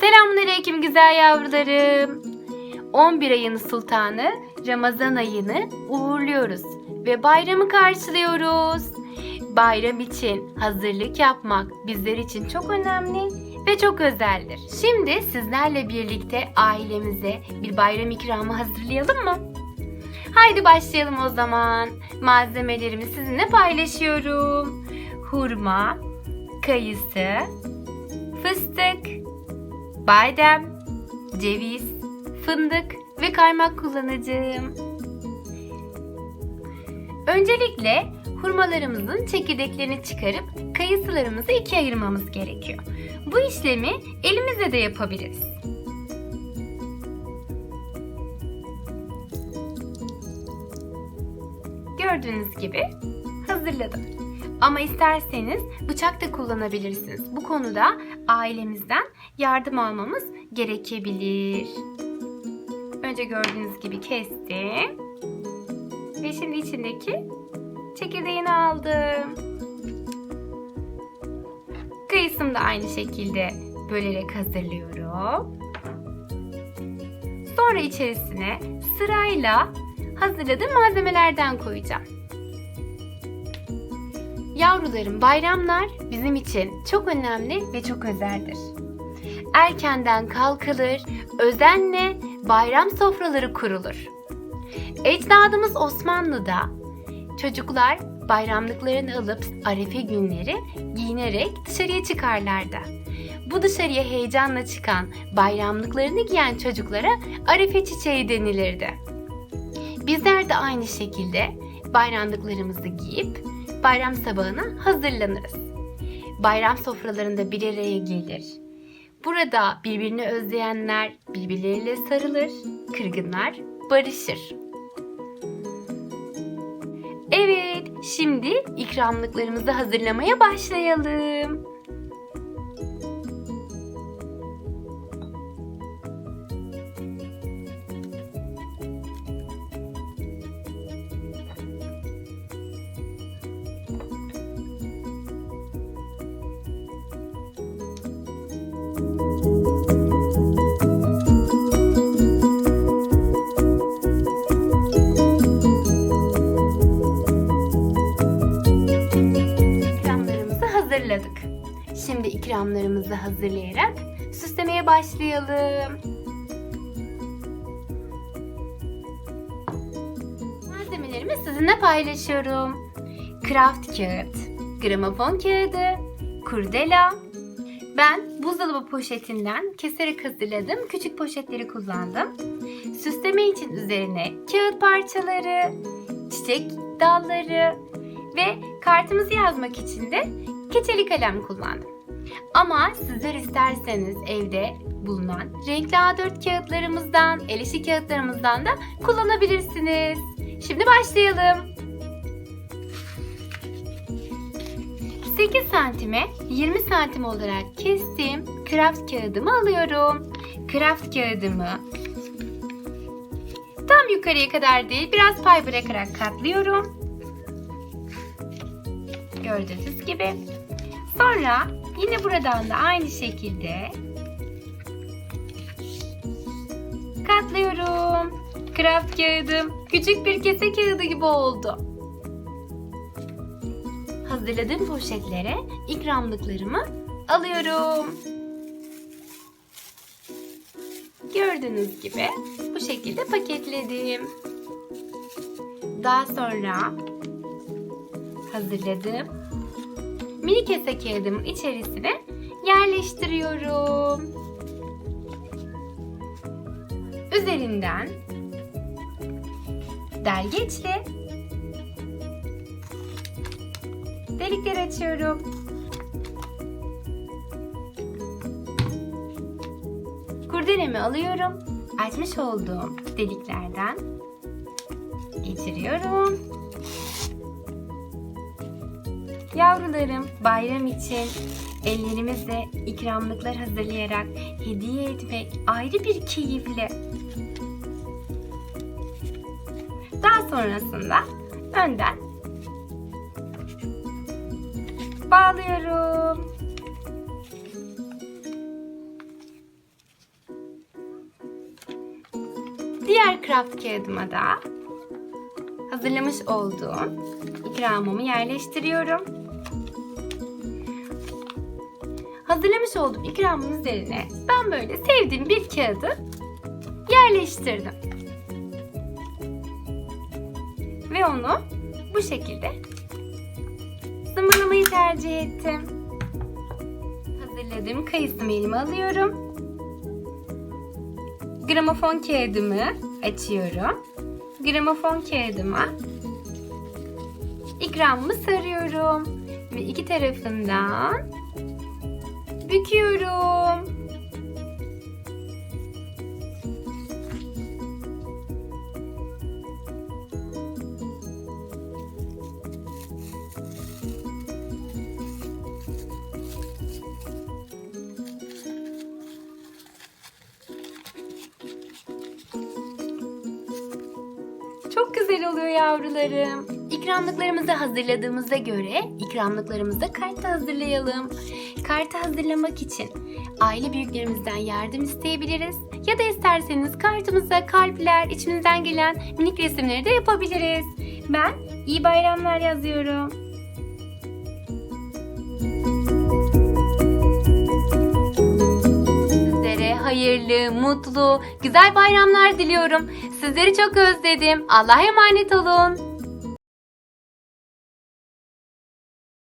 Selamünaleyküm güzel yavrularım. 11 ayın sultanı Ramazan ayını uğurluyoruz ve bayramı karşılıyoruz. Bayram için hazırlık yapmak bizler için çok önemli ve çok özeldir. Şimdi sizlerle birlikte ailemize bir bayram ikramı hazırlayalım mı? Haydi başlayalım o zaman. Malzemelerimi sizinle paylaşıyorum. Hurma, kayısı, fıstık, badem, ceviz, fındık ve kaymak kullanacağım. Öncelikle hurmalarımızın çekirdeklerini çıkarıp kayısılarımızı ikiye ayırmamız gerekiyor. Bu işlemi elimizle de yapabiliriz. Gördüğünüz gibi hazırladım. Ama isterseniz bıçak da kullanabilirsiniz. Bu konuda ailemizden yardım almamız gerekebilir. Önce gördüğünüz gibi kestim. Ve şimdi içindeki çekirdeğini aldım. Kayısımı da aynı şekilde bölerek hazırlıyorum. Sonra içerisine sırayla hazırladığım malzemelerden koyacağım. Yavrularım bayramlar bizim için çok önemli ve çok özeldir. Erkenden kalkılır, özenle bayram sofraları kurulur. Ecdadımız Osmanlı'da çocuklar bayramlıklarını alıp arefe günleri giyinerek dışarıya çıkarlardı. Bu dışarıya heyecanla çıkan bayramlıklarını giyen çocuklara arefe çiçeği denilirdi. Bizler de aynı şekilde bayramlıklarımızı giyip bayram sabahına hazırlanırız. Bayram sofralarında bir araya gelir. Burada birbirini özleyenler birbirleriyle sarılır, kırgınlar barışır. Evet, şimdi ikramlıklarımızı hazırlamaya başlayalım. İkramlarımızı hazırladık. Şimdi ikramlarımızı hazırlayarak süslemeye başlayalım. Malzemelerimi sizinle paylaşıyorum. Kraft kağıt, gramofon kağıdı, kurdela. Ben buzdolabı poşetinden keserek hazırladım. Küçük poşetleri kullandım. Süsleme için üzerine kağıt parçaları, çiçek dalları ve kartımızı yazmak için de keçeli kalem kullandım. Ama sizler isterseniz evde bulunan renkli A4 kağıtlarımızdan, el işi kağıtlarımızdan da kullanabilirsiniz. Şimdi başlayalım. 8 santime 20 santim olarak kestiğim kraft kağıdımı alıyorum. Kraft kağıdımı tam yukarıya kadar değil biraz pay bırakarak katlıyorum. Gördüğünüz gibi. Sonra yine buradan da aynı şekilde katlıyorum. Kraft kağıdım küçük bir kese kağıdı gibi oldu. Hazırladığım poşetlere ikramlıklarımı alıyorum. Gördüğünüz gibi bu şekilde paketledim. Daha sonra hazırladım. Mini kese kağıdımın içerisine yerleştiriyorum. Üzerinden delgeçle delikler açıyorum. Kurdelemi alıyorum. Açmış olduğum deliklerden geçiriyorum. Yavrularım bayram için ellerimizle ikramlıklar hazırlayarak hediye etmek ayrı bir keyifli. Daha sonrasında önden bağlıyorum. Diğer kraft kağıdıma da hazırlamış olduğum ikramımı yerleştiriyorum. Hazırlamış olduğum ikramın üzerine ben böyle sevdiğim bir kağıdı yerleştirdim. Ve onu bu şekilde tercih ettim. Hazırladığım kayısımı elime alıyorum. Gramofon kağıdımı açıyorum. Gramofon kağıdıma ikramımı sarıyorum. Ve iki tarafından büküyorum. Çok güzel oluyor yavrularım. İkramlıklarımızı hazırladığımıza göre ikramlıklarımıza kart hazırlayalım. Kartı hazırlamak için aile büyüklerimizden yardım isteyebiliriz. Ya da isterseniz kartımıza kalpler, içimizden gelen minik resimleri de yapabiliriz. Ben iyi bayramlar yazıyorum. Hayırlı, mutlu, güzel bayramlar diliyorum. Sizleri çok özledim. Allah'a emanet olun.